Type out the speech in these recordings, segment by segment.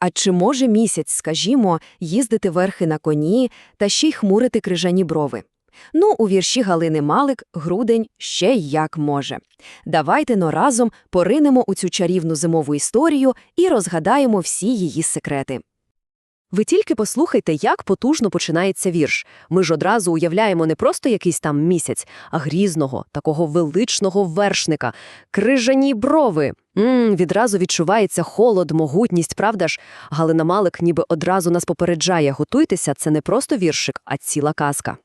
А чи може місяць, скажімо, їздити верхи на коні та ще й хмурити крижані брови? Ну, у вірші Галини Малик грудень ще як може. Давайте но разом поринемо у цю чарівну зимову історію і розгадаємо всі її секрети. Ви тільки послухайте, як потужно починається вірш. Ми ж одразу уявляємо не просто якийсь там місяць, а грізного, такого величного вершника. Крижані брови. Ммм, відразу відчувається холод, могутність, правда ж? Галина Малик ніби одразу нас попереджає. Готуйтеся, це не просто віршик, а ціла казка.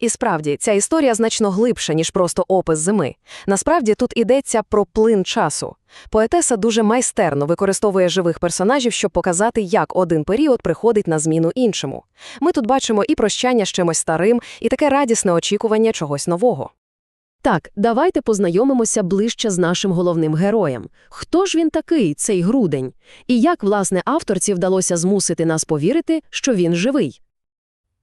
І справді, ця історія значно глибша, ніж просто опис зими. Насправді тут йдеться про плин часу. Поетеса дуже майстерно використовує живих персонажів, щоб показати, як один період приходить на зміну іншому. Ми тут бачимо і прощання з чимось старим, і таке радісне очікування чогось нового. Так, давайте познайомимося ближче з нашим головним героєм. Хто ж він такий, цей грудень? І як, власне, авторці вдалося змусити нас повірити, що він живий?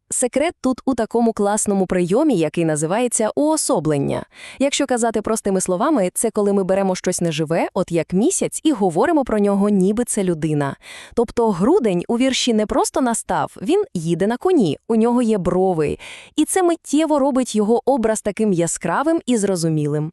Секрет тут у такому класному прийомі, який називається уособлення. Якщо казати простими словами, це коли ми беремо щось неживе, от як місяць, і говоримо про нього, ніби це людина. Тобто грудень у вірші не просто настав, він їде на коні, у нього є брови, і це миттєво робить його образ таким яскравим і зрозумілим.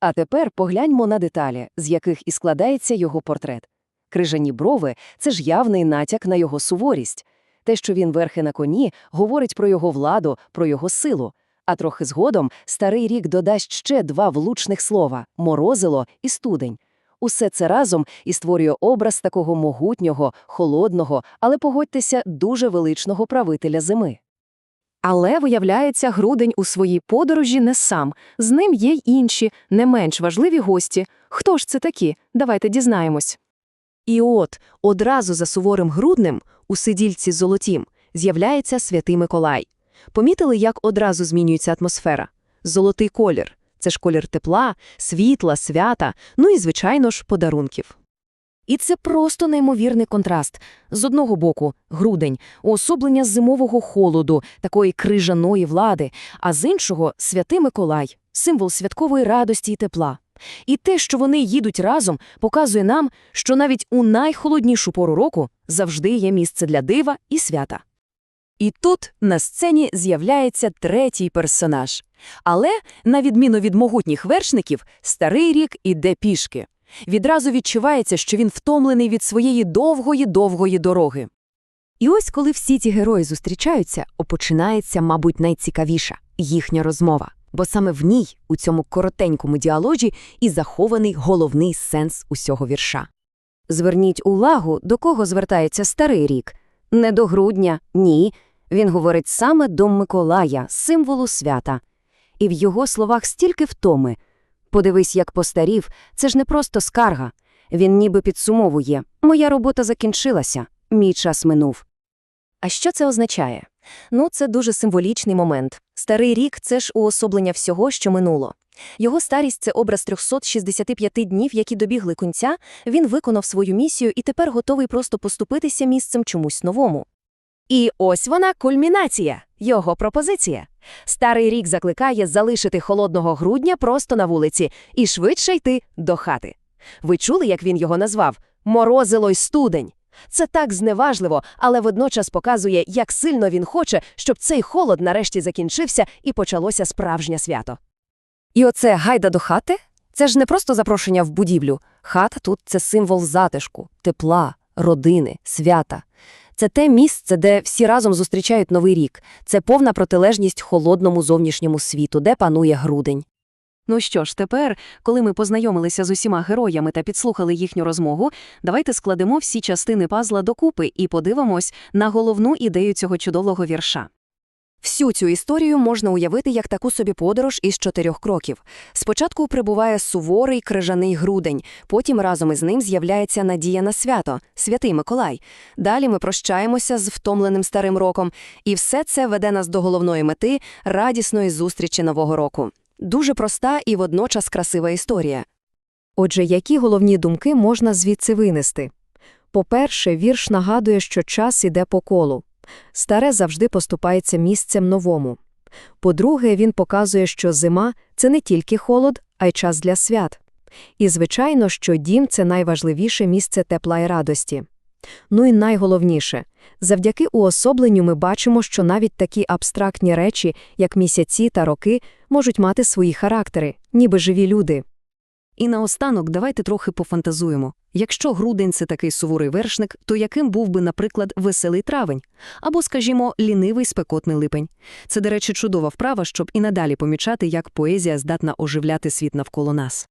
А тепер погляньмо на деталі, з яких і складається його портрет. Крижані брови – це ж явний натяк на його суворість. Те, що він верхи на коні, говорить про його владу, про його силу. А трохи згодом старий рік додасть ще два влучних слова – морозило і студень. Усе це разом і створює образ такого могутнього, холодного, але, погодьтеся, дуже величного правителя зими. Але, виявляється, грудень у своїй подорожі не сам. З ним є й інші, не менш важливі гості. Хто ж це такі? Давайте дізнаємось. І от, одразу за суворим груднем, у сидільці золотім, з'являється святий Миколай. Помітили, як одразу змінюється атмосфера? Золотий колір – це ж колір тепла, світла, свята, ну і, звичайно ж, подарунків. І це просто неймовірний контраст. З одного боку – грудень, уособлення зимового холоду, такої крижаної влади, а з іншого – святий Миколай, символ святкової радості і тепла. І те, що вони їдуть разом, показує нам, що навіть у найхолоднішу пору року завжди є місце для дива і свята. І тут на сцені з'являється третій персонаж. Але, на відміну від могутніх вершників, старий рік іде пішки. Відразу відчувається, що він втомлений від своєї довгої-довгої дороги. І ось коли всі ці герої зустрічаються, опочинається, мабуть, найцікавіша – їхня розмова. Бо саме в ній, у цьому коротенькому діалоджі, і захований головний сенс усього вірша. Зверніть увагу, до кого звертається старий рік. Не до грудня, ні. Він говорить саме до Миколая, символу свята. І в його словах стільки втоми. Подивись, як постарів, це ж не просто скарга. Він ніби підсумовує «Моя робота закінчилася, мій час минув». А що це означає? Ну, це дуже символічний момент. Старий рік це ж уособлення всього, що минуло. Його старість це образ 365 днів, які добігли кінця, він виконав свою місію і тепер готовий просто поступитися місцем чомусь новому. І ось вона кульмінація, його пропозиція. Старий рік закликає залишити холодного грудня просто на вулиці і швидше йти до хати. Ви чули, як він його назвав? Морозило й студень. Це так зневажливо, але водночас показує, як сильно він хоче, щоб цей холод нарешті закінчився і почалося справжнє свято. І оце гайда до хати? Це ж не просто запрошення в будівлю. Хата тут це символ затишку, тепла, родини, свята. Це те місце, де всі разом зустрічають новий рік. Це повна протилежність холодному зовнішньому світу, де панує грудень. Ну що ж, тепер, коли ми познайомилися з усіма героями та підслухали їхню розмову, давайте складемо всі частини пазла докупи і подивимось на головну ідею цього чудового вірша. Всю цю історію можна уявити як таку собі подорож із чотирьох кроків. Спочатку прибуває суворий крижаний грудень, потім разом із ним з'являється надія на свято, святий Миколай. Далі ми прощаємося з втомленим старим роком, і все це веде нас до головної мети радісної зустрічі нового року. Дуже проста і водночас красива історія. Отже, які головні думки можна звідси винести? По-перше, вірш нагадує, що час іде по колу. Старе завжди поступається місцем новому. По-друге, він показує, що зима це не тільки холод, а й час для свят. І, звичайно, що дім це найважливіше місце тепла і радості. Ну і найголовніше. Завдяки уособленню ми бачимо, що навіть такі абстрактні речі, як місяці та роки, можуть мати свої характери, ніби живі люди. І наостанок давайте трохи пофантазуємо. Якщо грудень – це такий суворий вершник, то яким був би, наприклад, веселий травень? Або, скажімо, лінивий спекотний липень. Це, до речі, чудова вправа, щоб і надалі помічати, як поезія здатна оживляти світ навколо нас.